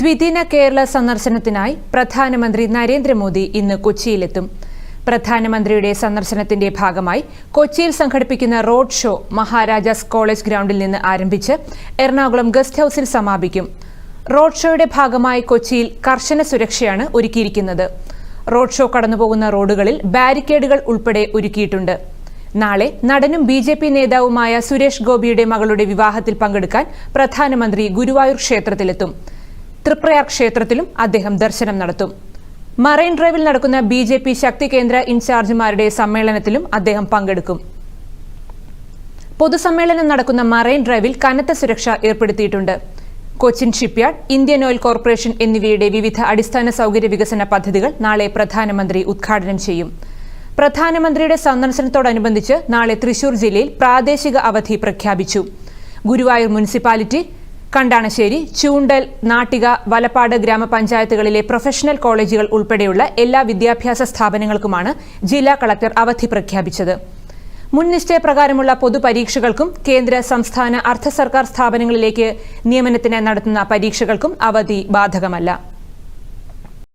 ദ്വിദിന കേരള സന്ദർശനത്തിനായി പ്രധാനമന്ത്രി നരേന്ദ്രമോദി ഇന്ന് കൊച്ചിയിലെത്തും. പ്രധാനമന്ത്രിയുടെ സന്ദർശനത്തിന്റെ ഭാഗമായി കൊച്ചിയിൽ സംഘടിപ്പിക്കുന്ന റോഡ് ഷോ മഹാരാജാസ് കോളേജ് ഗ്രൗണ്ടിൽ നിന്ന് ആരംഭിച്ച് എറണാകുളം ഗസ്റ്റ് ഹൌസിൽ സമാപിക്കും. റോഡ് ഷോയുടെ ഭാഗമായി കൊച്ചിയിൽ കർശന സുരക്ഷയാണ് ഒരുക്കിയിരിക്കുന്നത്. റോഡ് ഷോ കടന്നുപോകുന്ന റോഡുകളിൽ ബാരിക്കേഡുകൾ ഉൾപ്പെടെ ഒരുക്കിയിട്ടുണ്ട്. നാളെ നടനും ബി ജെ പി നേതാവുമായ സുരേഷ് ഗോപിയുടെ മകളുടെ വിവാഹത്തിൽ പങ്കെടുക്കാൻ പ്രധാനമന്ത്രി ഗുരുവായൂർ ക്ഷേത്രത്തിലെത്തും. തൃപ്രയാർ ക്ഷേത്രത്തിലും അദ്ദേഹം ദർശനം നടത്തും. മറൈൻ ഡ്രൈവിൽ നടക്കുന്ന ബി ജെ പി ശക്തി കേന്ദ്ര ഇൻചാർജുമാരുടെ സമ്മേളനത്തിലും അദ്ദേഹം പങ്കെടുക്കും. പൊതുസമ്മേളനം നടക്കുന്ന മറൈൻ ഡ്രൈവിൽ കനത്ത സുരക്ഷ ഏർപ്പെടുത്തിയിട്ടുണ്ട്. Cochin shipyard Indian Oil Corporation എന്നിവയുടെ വിവിധ അടിസ്ഥാന സൗകര്യ വികസന പദ്ധതികൾ നാളെ പ്രധാനമന്ത്രി ഉദ്ഘാടനം ചെയ്യും. പ്രധാനമന്ത്രിയുടെ സന്ദർശനത്തോടനുബന്ധിച്ച് നാളെ തൃശൂർ ജില്ലയിൽ പ്രാദേശിക അവധി പ്രഖ്യാപിച്ചു. ഗുരുവായൂർ മുനിസിപ്പാലിറ്റി കണ്ടാണശ്ശേരി ചൂണ്ടൽ നാട്ടിക വലപ്പാട് ഗ്രാമപഞ്ചായത്തുകളിലെ പ്രൊഫഷണൽ കോളേജുകൾ ഉൾപ്പെടെയുള്ള എല്ലാ വിദ്യാഭ്യാസ സ്ഥാപനങ്ങൾക്കുമാണ് ജില്ലാ കളക്ടർ അവധി പ്രഖ്യാപിച്ചത്. മുൻ നിശ്ചയപ്രകാരമുള്ള പൊതുപരീക്ഷകൾക്കും കേന്ദ്ര സംസ്ഥാന അർദ്ധ സർക്കാർ സ്ഥാപനങ്ങളിലേക്ക് നിയമനത്തിന് നടത്തുന്ന പരീക്ഷകൾക്കും അവധി ബാധകമല്ല.